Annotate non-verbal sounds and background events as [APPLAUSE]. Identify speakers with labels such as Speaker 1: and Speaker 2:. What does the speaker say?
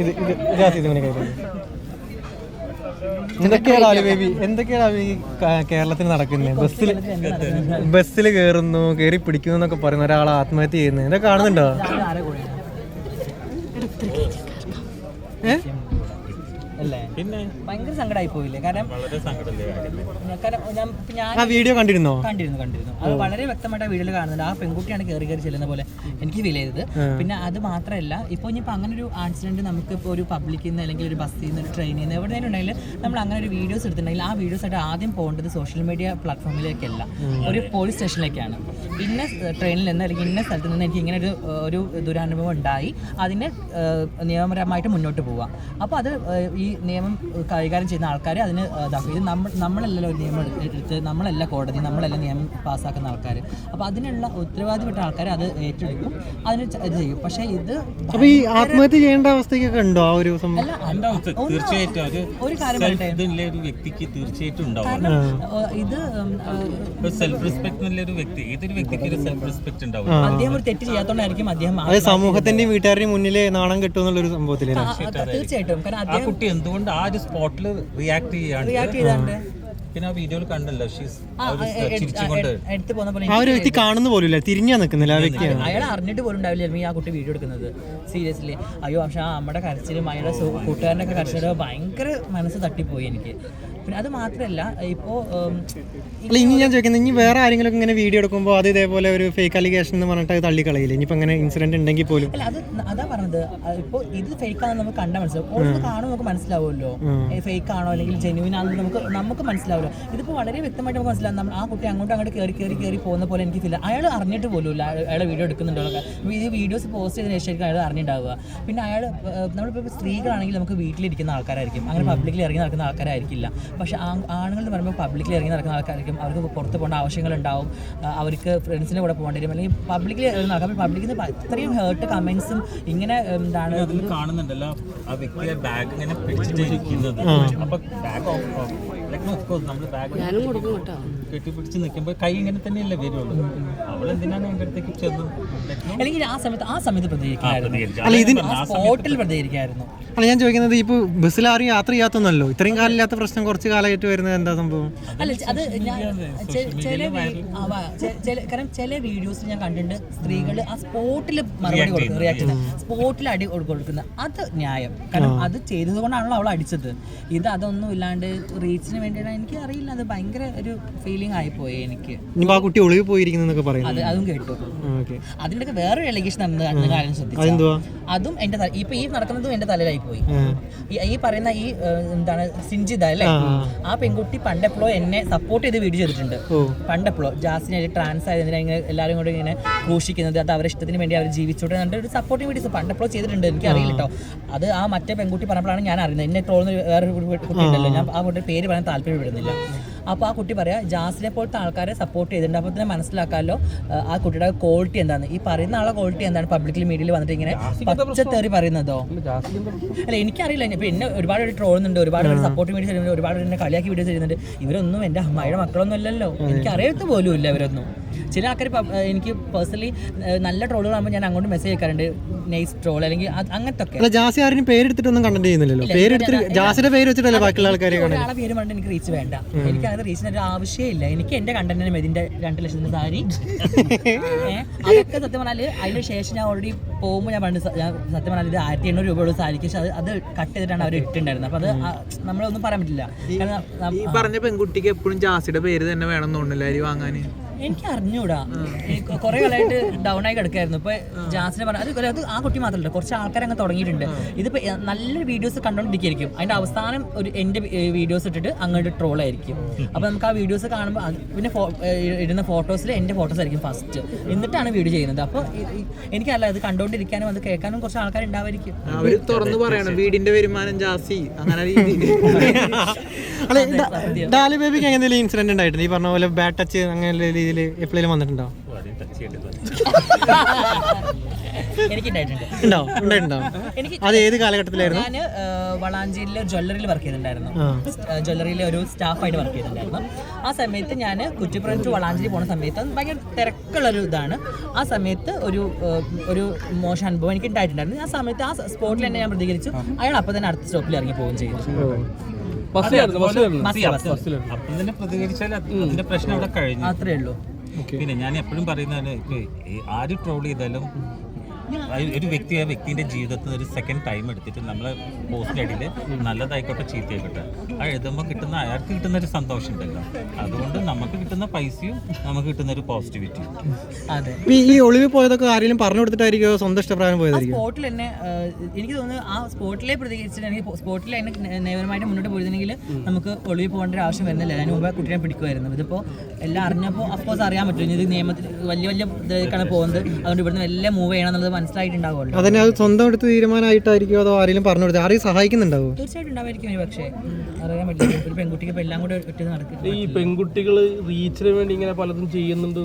Speaker 1: ഇത് ഇത് ജാസി ഇതിങ്ങനെ കയ്യിൽ എന്തൊക്കെയാണ് ആലു ബേബി എന്തൊക്കെയാണ് ബേബി കേരളത്തിൽ നടക്കുന്നത് ബസ്സിൽ ബസ്സിൽ കേറുന്നു കേറി പിടിക്കുന്നു എന്നൊക്കെ പറയുന്ന ഒരാൾ ആത്മഹത്യ ചെയ്യുന്നത് ഇതൊക്കെ കാണുന്നുണ്ടോ? ഏ?
Speaker 2: അല്ലേ?
Speaker 3: പിന്നെ?
Speaker 2: ഭയങ്കര സങ്കടമായി പോയില്ലേ? കാരണം
Speaker 3: വളരെ
Speaker 2: കാരണം ഞാൻ ഞാൻ
Speaker 1: ആ വീഡിയോ കണ്ടിരുന്നോ?
Speaker 2: കണ്ടിരുന്നു കണ്ടിരുന്നു. അത് വളരെ വ്യക്തമായിട്ട് ആ വീഡിയോയിൽ കാണുന്നുണ്ട്. ആ പെൺകുട്ടിയാണ് കയറി കയറി ചെല്ലുന്ന പോലെ എനിക്ക് ഫീൽ ചെയ്തത്. പിന്നെ അത് മാത്രമല്ല ഇപ്പോൾ ഇനിയിപ്പോൾ അങ്ങനെ ഒരു ആക്സിഡന്റ് നമുക്ക് ഇപ്പോൾ ഒരു പബ്ലിക്കിൽ നിന്ന് അല്ലെങ്കിൽ ഒരു ബസ്സിൽ നിന്ന് ഒരു ട്രെയിനിൽ നിന്ന് എവിടെയെങ്കിലും ഉണ്ടെങ്കിൽ നമ്മൾ അങ്ങനെ ഒരു വീഡിയോസ് എടുത്തിട്ടുണ്ടെങ്കിൽ ആ വീഡിയോസ് ആയിട്ട് ആദ്യം പോകേണ്ടത് സോഷ്യൽ മീഡിയ പ്ലാറ്റ്ഫോമിലേക്കല്ല ഒരു പോലീസ് സ്റ്റേഷനിലേക്കാണ് ഇന്ന ട്രെയിനിൽ നിന്ന് അല്ലെങ്കിൽ ഇന്ന സ്ഥലത്ത് നിന്ന് എനിക്ക് ഇങ്ങനെ ഒരു ഒരു ദുരനുഭവം ഉണ്ടായി. അതിനെ നിയമപരമായിട്ട് മുന്നോട്ട് പോവാം. അപ്പോൾ അത് ഈ നിയമം കൈകാര്യം ചെയ്യുന്ന ആൾക്കാർ അതിന് ഇതാക്കും. ഇത് നമ്മൾ നമ്മളല്ലല്ലോ ഒരു നിയമം എടുത്ത് നമ്മളല്ല കോടതി നമ്മളല്ല നിയമം പാസ്സാക്കുന്ന ആൾക്കാർ അപ്പോൾ അതിനുള്ള ഉത്തരവാദിപ്പെട്ട ആൾക്കാർ അത് ഏറ്റെടുക്കും അതിന് ഇത് ചെയ്യും. പക്ഷേ ഇത്
Speaker 1: ഈ ആത്മഹത്യ ചെയ്യേണ്ട അവസ്ഥയൊക്കെ ഉണ്ടോ ആ ഒരു
Speaker 3: തീർച്ചയായിട്ടും അത്
Speaker 2: ഒരു കാര്യം
Speaker 3: ഒരു വ്യക്തിക്ക് തീർച്ചയായിട്ടും ഉണ്ടാവും.
Speaker 2: ഇത്
Speaker 3: സെൽഫ് റെസ്പെക്ട് ഒരു വ്യക്തി ഏതൊരു വ്യക്തിക്ക് ഒരു സെൽഫ് റെസ്പെക്ട് ഉണ്ടാവും
Speaker 2: അദ്ദേഹം ഒരു തെറ്റ് ചെയ്യാത്തോണ്ടായിരിക്കും അദ്ദേഹം
Speaker 1: സമൂഹത്തിന്റെയും വീട്ടുകാരുടെയും മുന്നിൽ നാണം കിട്ടുമെന്നുള്ള ഒരു
Speaker 2: സംഭവത്തിൽ തീർച്ചയായിട്ടും കാരണം
Speaker 3: ആ
Speaker 2: അദ്ദേഹം
Speaker 3: കുട്ടി എന്തുകൊണ്ട് ആ ഒരു സ്പോട്ടിൽ റിയാക്ട് ചെയ്യാണ്
Speaker 2: റിയാക്ട് ചെയ്താണ്ട്.
Speaker 3: പിന്നെ ആ വീഡിയോയിൽ കണ്ടല്ലോ? ഷീസ്
Speaker 2: ആ, എ- എ-
Speaker 3: ചിരിച്ചുകൊണ്ട്
Speaker 2: എ- പോകുന്ന പോലെ
Speaker 1: ആ ഒരു വ്യക്തി കാണുന്ന പോലും തിരിഞ്ഞാ നിൽക്കുന്നില്ല ആ
Speaker 2: അയാൾ അറിഞ്ഞിട്ട് പോലും ഉണ്ടാവില്ല ആ കുട്ടി വീഡിയോ എടുക്കുന്നത്. സീരിയസ്ലി അയ്യോ പക്ഷെ ആ നമ്മുടെ കരച്ചിലും അയാളുടെ കൂട്ടുകാരനൊക്കെ കരച്ചിലും ഭയങ്കര മനസ്സ് തട്ടിപ്പോയി എനിക്ക്. പിന്നെ അത് മാത്രമല്ല ഇപ്പോൾ
Speaker 1: ഇനി ഞാൻ ചോദിക്കുന്നത് ഇനി വേറെ ആരെങ്കിലും ഇങ്ങനെ വീഡിയോ എടുക്കുമ്പോൾ അത് ഇതേപോലെ ഒരു ഫേക്ക് അലിഗേഷൻ എന്ന് പറഞ്ഞിട്ട് അത് തള്ളിക്കളയില്ല? ഇനിയിപ്പോൾ അങ്ങനെ ഇൻസിഡന്റ് ഉണ്ടെങ്കിൽ പോലും.
Speaker 2: അല്ല അത് അതാ പറഞ്ഞത്. ഇപ്പോൾ ഇത് ഫേക്ക് ആണെന്ന് നമുക്ക് കണ്ടാൽ മനസ്സിലാവും. ഓരോന്ന് കാണുമ്പോൾ നമുക്ക് മനസ്സിലാവുമല്ലോ. ഫേക്ക് ആണോ അല്ലെങ്കിൽ ജെന്യൂൻ ആണെന്ന് നമുക്ക് നമുക്ക് മനസ്സിലാവുമല്ലോ. ഇതിപ്പോൾ വളരെ വ്യക്തമായിട്ട് നമുക്ക് മനസ്സിലാവും. നമ്മൾ ആ കുട്ടി അങ്ങോട്ടും അങ്ങോട്ട് കയറി കയറി കയറി പോകുന്ന പോലെ എനിക്ക് ഫീൽ അയാൾ അറിഞ്ഞിട്ട് പോലും ഇല്ല. അയാൾ- വീഡിയോ എടുക്കുന്നുണ്ടോ. ഈ വീഡിയോസ് പോസ്റ്റ് ചെയ്തതിന് ശേഷം അയാൾ അറിഞ്ഞിട്ടുണ്ടാവുക പിന്നെ അയാൾ നമ്മളിപ്പോൾ സ്ത്രീകളാണെങ്കിൽ നമുക്ക് വീട്ടിലിരിക്കുന്ന ആൾക്കാരായിരിക്കും. അങ്ങനെ പബ്ലിക്കിൽ ഇറങ്ങി നടക്കുന്ന ആൾക്കാരായിരിക്കില്ല. പക്ഷെ ആണുങ്ങൾ എന്ന് പറയുമ്പോൾ പബ്ലിക്കിൽ ഇറങ്ങി നടക്കുന്ന ആൾക്കാർക്കും അവർക്ക് പുറത്ത് പോകേണ്ട ആവശ്യങ്ങളുണ്ടാവും. അവർക്ക് ഫ്രണ്ട്സിന്റെ കൂടെ പോകേണ്ടി വരും. അല്ലെങ്കിൽ പബ്ലിക്കിൽ ഇറങ്ങി നടക്കാം. പബ്ലിക്കിൽ നിന്ന് അത്രയും ഹേർട്ട് കമൻസും ഇങ്ങനെ എന്താണ്
Speaker 3: കാണുന്നുണ്ടല്ലോ. ആ വ്യക്തിയെ ബാഗ് ഇങ്ങനെ പിടിച്ചിട്ടിരിക്കുന്നത് അപ്പോൾ അപ്പൊ ബാഗ്
Speaker 4: ഞാനും കൊടുക്കും കേട്ടോ.
Speaker 3: കെട്ടിപ്പിടിച്ച് നിൽക്കുമ്പോൾ കൈ ഇങ്ങനെ തന്നെയല്ലേ വരുള്ളൂ. അവളെന്തിനാണ് എന്റെ അടുത്തേക്ക് ചെന്നു
Speaker 2: അല്ലെങ്കിൽ ആ സമയത്ത് ആ സമയത്ത് പ്രതികരിക്കായിരുന്നു.
Speaker 1: അല്ല ഇതിന്
Speaker 2: ആ സ്പോട്ടിൽ പ്രതികരിക്കായിരുന്നു.
Speaker 1: അല്ല ഞാൻ ചോദിക്കുന്നത് ഇപ്പൊ ബസ്സിൽ ആരും യാത്ര ചെയ്യാത്തൊന്നല്ലോ ഇത്രയും കാലില്ലാത്ത പ്രശ്നം കുറച്ച് കാലമായിട്ട് വരുന്നത് എന്താ സംഭവം?
Speaker 2: അല്ല അത് ചില കാരണം ചില വീഡിയോസ് ഞാൻ കണ്ടിട്ടുണ്ട് സ്ത്രീകൾ ആ സ്പോട്ടിൽ മറുപടി കൊടുക്കുന്നത് റിയാക്ട് ചെയ്യുന്നത്. സ്പോട്ടിൽ അടി കൊടു- കൊടുക്കുന്നത് അത് ന്യായം. കാരണം അത് ചെയ്തത് കൊണ്ടാണല്ലോ അവൾ അടിച്ചത്. ഇത് അതൊന്നും ഇല്ലാണ്ട് റീച്ചിന് വേണ്ടിയിട്ട് എനിക്ക് അറിയില്ല അത് ഭയങ്കര ഒരു ഫീലിംഗ് ആയിപ്പോയി എനിക്ക്.
Speaker 1: ഇനിയിപ്പോൾ ആ കുട്ടി ഒളിവ് പോയിരിക്കുന്നൊക്കെ
Speaker 2: അത് അതും കേട്ടു.
Speaker 1: ഓക്കെ.
Speaker 2: അതിന്റെ വേറൊരു എലിഗേഷൻ നടന്ന കാര്യം ശ്രദ്ധിച്ചു.
Speaker 1: അതെന്തുവാ?
Speaker 2: അതും എന്റെ തല ഇപ്പൊ ഈ നടക്കുന്നതും എന്റെ തലയിലായി പോയി.
Speaker 1: ആ.
Speaker 2: ഈ ഈ പറയുന്ന ഈ ഏഹ്, എന്താണ് സിഞ്ചിത അല്ലേ? ആ പെൺകുട്ടി പണ്ടെപ്പോഴോ എന്നെ സപ്പോർട്ട് ചെയ്ത് വീഡിയോ ചെയ്തിട്ടുണ്ട്.
Speaker 1: ഓ.
Speaker 2: പണ്ടെപ്പോഴോ. ജാസിനെ ട്രാൻസ് ആയതിനെ ഇങ്ങനെ എല്ലാവരും കൂടി ഇങ്ങനെ ഘോഷിക്കുന്നത് അത് അവരുടെ ഇഷ്ടത്തിന് വേണ്ടി അവർ ജീവിച്ചോട്ടെ എന്നിട്ട് ഒരു സപ്പോർട്ടിങ് വീഡിയോസ് പണ്ടെപ്പോഴോ ചെയ്തിട്ടുണ്ട് എനിക്ക് അറിയില്ല കേട്ടോ അത് ആ മറ്റേ പെൺകുട്ടി പറഞ്ഞപ്പോഴാണ് ഞാൻ അറിയുന്നത്. എന്നെ ട്രോളുന്ന വേറൊരു കുട്ടി ഉണ്ടല്ലോ. ഞാൻ ആ കുട്ടിയുടെ പേര് പറയാൻ താല്പര്യപ്പെടുന്നില്ല. അപ്പോൾ ആ കുട്ടി പറയാം ജാസിനെ പോലത്തെ ആൾക്കാരെ സപ്പോർട്ട് ചെയ്തിട്ടുണ്ട്. അപ്പോൾ തന്നെ മനസ്സിലാക്കാമല്ലോ ആ, കുട്ടിയുടെ ക്വാളിറ്റി എന്താണ്? ഈ പറയുന്ന ആളെ ക്വാളിറ്റി എന്താണ്? പബ്ലിക്കലി മീഡിയയിൽ വന്നിട്ട് ഇങ്ങനെ പച്ചത്തേറി പറയുന്നതോ? അല്ല എനിക്കറിയില്ല. ഇപ്പൊ എന്നെ ഒരുപാട് പേര് ട്രോളുന്നുണ്ട് ഒരുപാട് പേര് സപ്പോർട്ട് വീഡിയോസ് ചെയ്യുന്നുണ്ട് ഒരുപാട് പേര് എന്നെ കളിയാക്കി വീഡിയോസ് ചെയ്യുന്നുണ്ട്. ഇവരൊന്നും എന്റെ അമ്മയുടെ മക്കളൊന്നും അല്ലല്ലോ. എനിക്ക് അറിയത്ത് പോലും ഇല്ല ഇവരൊന്നും. ചില ആൾക്കാർ എനിക്ക് പേഴ്സണലി നല്ല ട്രോളുകളാകുമ്പോൾ ഞാൻ അങ്ങോട്ട് മെസ്സേജ് അയക്കാറുണ്ട്. നൈസ് ട്രോൾ അല്ലെങ്കിൽ അത് അങ്ങനത്തെ ഒക്കെ
Speaker 1: ജാസി ആരും പേരെടുത്തിട്ടൊന്നും കണ്ടന്റ് ചെയ്യുന്നില്ലല്ലോ. പേരെടുത്തിട്ട് ജാസിയുടെ പേര് വെച്ചിട്ടല്ലേ ബാക്കിയുള്ള ആൾക്കാരെ
Speaker 2: ഒരാളെ പേര് പറഞ്ഞിട്ട് എനിക്ക് റീച്ച് വേണ്ട. എനിക്ക് അങ്ങനെ റീച്ചിന് ഒരു ആവശ്യമില്ല എനിക്ക് എന്റെ കണ്ടന്റിനും ഇതിന്റെ രണ്ട് ലക്ഷം സാരി. [LAUGHS] അതൊക്കെ സത്യം പറഞ്ഞാൽ അതിന് ശേഷം ഞാൻ ഓൾറെഡി പോകുമ്പോൾ ഞാൻ പണ്ട് സത്യം പറഞ്ഞാൽ ഇത് ആയിരത്തി എണ്ണൂറ് രൂപയുള്ള സാരിക്ക്. പക്ഷെ അത് അത് കട്ട് ചെയ്തിട്ടാണ് അവർ ഇട്ടുണ്ടായിരുന്നത് അപ്പൊ അത് നമ്മളൊന്നും പറയാൻ പറ്റില്ല.
Speaker 5: ഈ പറഞ്ഞ പെൺകുട്ടിക്ക് എപ്പോഴും ജാസിയുടെ പേര് തന്നെ വേണം തോന്നുന്നില്ല അരി വാങ്ങാന്?
Speaker 2: എനിക്ക് അറിഞ്ഞൂടാ കുറെ കാലമായിട്ട് ഡൗൺ ആയി കിടക്കായിരുന്നു. ഇപ്പൊ ജാസിനെ പറഞ്ഞു അത് ആ കുട്ടി മാത്രമല്ല കുറച്ച് ആൾക്കാർ അങ്ങ് തുടങ്ങിയിട്ടുണ്ട്. ഇതിപ്പോ നല്ല വീഡിയോസ് കണ്ടോണ്ടിരിക്കും അതിന്റെ അവസാനം ഒരു എന്റെ വീഡിയോസ് ഇട്ടിട്ട് അങ്ങോട്ട് ട്രോൾ ആയിരിക്കും. അപ്പൊ നമുക്ക് ആ വീഡിയോസ് കാണുമ്പോൾ പിന്നെ ഇടുന്ന ഫോട്ടോസിൽ എന്റെ ഫോട്ടോസ് ആയിരിക്കും ഫസ്റ്റ് എന്നിട്ടാണ് വീഡിയോ ചെയ്യുന്നത്. അപ്പൊ എനിക്കല്ല അത് കണ്ടോണ്ടിരിക്കാനും അത് കേൾക്കാനും കുറച്ച് ആൾക്കാർ ഉണ്ടാവായിരിക്കും.
Speaker 5: അവർ തുറന്നു പറയണം വീടിന്റെ വരുമാനം ജാസി. അങ്ങനെ രീതിയിൽ
Speaker 1: ഡാലി ബേബിക്ക് എങ്ങനെ ഇൻസിഡന്റ് ഉണ്ടായിട്ടുണ്ട്? ഈ പറഞ്ഞ പോലെ ബാഡ് ടച്ച് അങ്ങനെ രീതിയിൽ എപ്പോഴേലും വന്നിട്ടുണ്ടോ? ഉണ്ടോ? ഉണ്ടായിട്ടുണ്ടോ? അത് ഏത് കാലഘട്ടത്തിലായിരുന്നു?
Speaker 2: ഞാൻ വളാഞ്ചേരിയിലെ ജ്വല്ലറിയിൽ വർക്ക് ചെയ്തിട്ടുണ്ടായിരുന്നു. ജ്വല്ലറിയിലെ ഒരു സ്റ്റാഫായിട്ട് വർക്ക് ചെയ്തിട്ടുണ്ടായിരുന്നു. ആ സമയത്ത് ഞാൻ കുറ്റിപ്പുറം ടു വളാഞ്ചേരി പോണ സമയത്ത് ഭയങ്കര ഭയങ്കര തിരക്കുള്ളൊരു ഇതാണ്. ആ സമയത്ത് ഒരു ഒരു മോശം അനുഭവം എനിക്ക് ഉണ്ടായിട്ടുണ്ടായിരുന്നു ആ സമയത്ത് ആ സ്പോട്ടിൽ തന്നെ ഞാൻ പ്രതികരിച്ചു. അയാൾ അപ്പോൾ തന്നെ അടുത്ത സ്റ്റോപ്പിൽ ഇറങ്ങി പോവുകയും ചെയ്തു.
Speaker 3: അപ്പം പ്രതികരിച്ചാൽ അതിന്റെ പ്രശ്നം അവിടെ കഴിഞ്ഞു.
Speaker 2: അത്രേ ഉള്ളൂ.
Speaker 3: പിന്നെ ഞാൻ എപ്പോഴും പറയുന്നതാണ് ആര് ട്രോൾ ചെയ്താലും ഒരു വ്യക്തി ആ വ്യക്തിന്റെ ജീവിതത്തിൽ ഒരു സെക്കൻഡ് ടൈം എടുത്തിട്ട് നമ്മൾ പോസ്റ്റിനടിയിൽ നല്ലതായിക്കോട്ടെ ചീത്തയായിക്കോട്ടെ ആ എഴുതുമ്പോൾ കിട്ടുന്ന അയാൾക്ക് കിട്ടുന്ന ഒരു സന്തോഷം ഉണ്ടല്ലോ. അതുകൊണ്ട് നമുക്ക് കിട്ടുന്ന പൈസയും നമുക്ക് കിട്ടുന്ന ഒരു പോസിറ്റിവിറ്റിയും
Speaker 2: അതെ.
Speaker 1: ഈ ഒളിവിൽ പോയതൊക്കെ ആരെങ്കിലും പറഞ്ഞു കൊടുത്തിട്ടായിരിക്കും സ്വന്തം ഇഷ്ടപ്രകാരം പോയതായിരിക്കും.
Speaker 2: സ്പോട്ടിൽ തന്നെ എനിക്ക് തോന്നുന്നു ആ സ്പോട്ടിലെ പ്രതികരിച്ചിട്ടുണ്ടെങ്കിൽ സ്പോട്ടിൽ അതിന് നിയമപരമായിട്ട് മുന്നോട്ട് പോയിരുന്നെങ്കിൽ നമുക്ക് ഒളിവിൽ പോകേണ്ട ഒരു ആവശ്യം വരുന്നില്ല. അതിന് മുമ്പ് കുട്ടീനെ പിടിക്കുമായിരുന്നു. ഇതിപ്പോൾ എല്ലാം അറിഞ്ഞപ്പോൾ അഫ്കോഴ്സ് അറിയാൻ പറ്റും. ഇനി ഇത് നിയമത്തിൽ വലിയ വലിയ ഇതൊക്കെയാണ് പോകുന്നത്. അതുകൊണ്ട് ഇവിടുന്ന് എല്ലാം മൂവ് ചെയ്യണം എന്നുള്ളത് മനസ്സിലായിട്ടുണ്ടാവുമല്ലോ.
Speaker 1: അതിന് അത് സ്വന്തം എടുത്ത് തീരുമാനമായിട്ടായിരിക്കും അതോ ആരെങ്കിലും പറഞ്ഞു കൊടുത്തത് ആരെയും സഹായിക്കുന്നുണ്ടാവും?
Speaker 2: തീർച്ചയായിട്ടും ഉണ്ടാവായിരിക്കും ഒരു പക്ഷേ. അറിയാൻ പറ്റില്ല. ഒരു പെൺകുട്ടിക്ക് ഇപ്പം എല്ലാം കൂടെ ഒറ്റ നടക്കും
Speaker 4: ഈ പെൺകുട്ടികൾ റീച്ചിന് വേണ്ടി ഇങ്ങനെ പലതും ചെയ്യുന്നുണ്ട്.